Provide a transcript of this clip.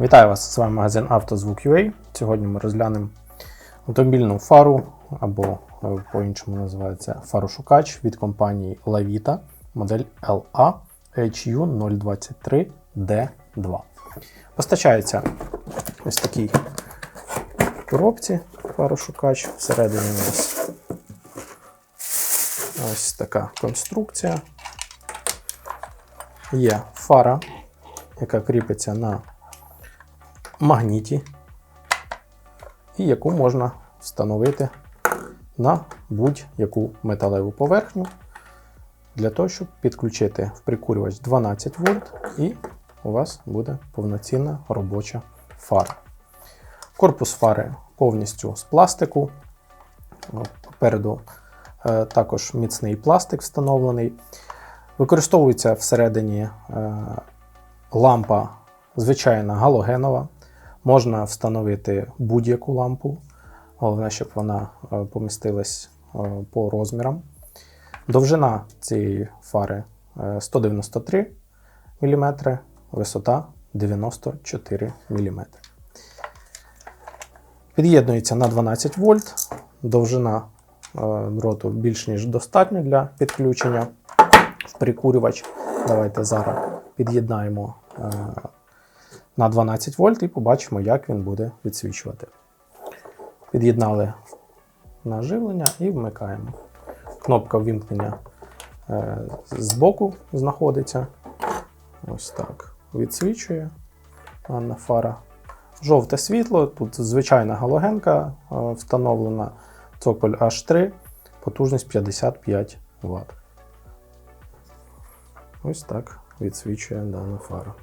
Вітаю вас! З вами магазин «Автозвук.UA». Сьогодні ми розглянемо автомобільну фару або е, по-іншому називається фарошукач від компанії Lavita модель LA HU023D2. Постачається ось такій коробці фарошукач. Всередині у нас ось така конструкція. Є фара, яка кріпиться на магніті, і яку можна встановити на будь-яку металеву поверхню для того, щоб підключити в прикурювач 12 вольт, і у вас буде повноцінна робоча фара. Корпус фари повністю з пластику. Попереду е, також міцний пластик встановлений. Використовується всередині е, лампа звичайна галогенова. Можна встановити будь-яку лампу. Головне, щоб вона е, помістилась е, по розмірам. Довжина цієї фари е, 193 мм, висота 94 мм. Під'єднується на 12 вольт. Довжина дроту більш ніж достатньо для підключення в прикурювач. Давайте зараз під'єднаємо на 12 вольт і побачимо, як він буде відсвічувати. Під'єднали на живлення і вмикаємо. Кнопка ввімкнення е, збоку знаходиться. Ось так. Відсвічує данна фара. Жовте світло, тут звичайна галогенка е, встановлена, цоколь H3, потужність 55 Вт. Ось так відсвічує дана фара.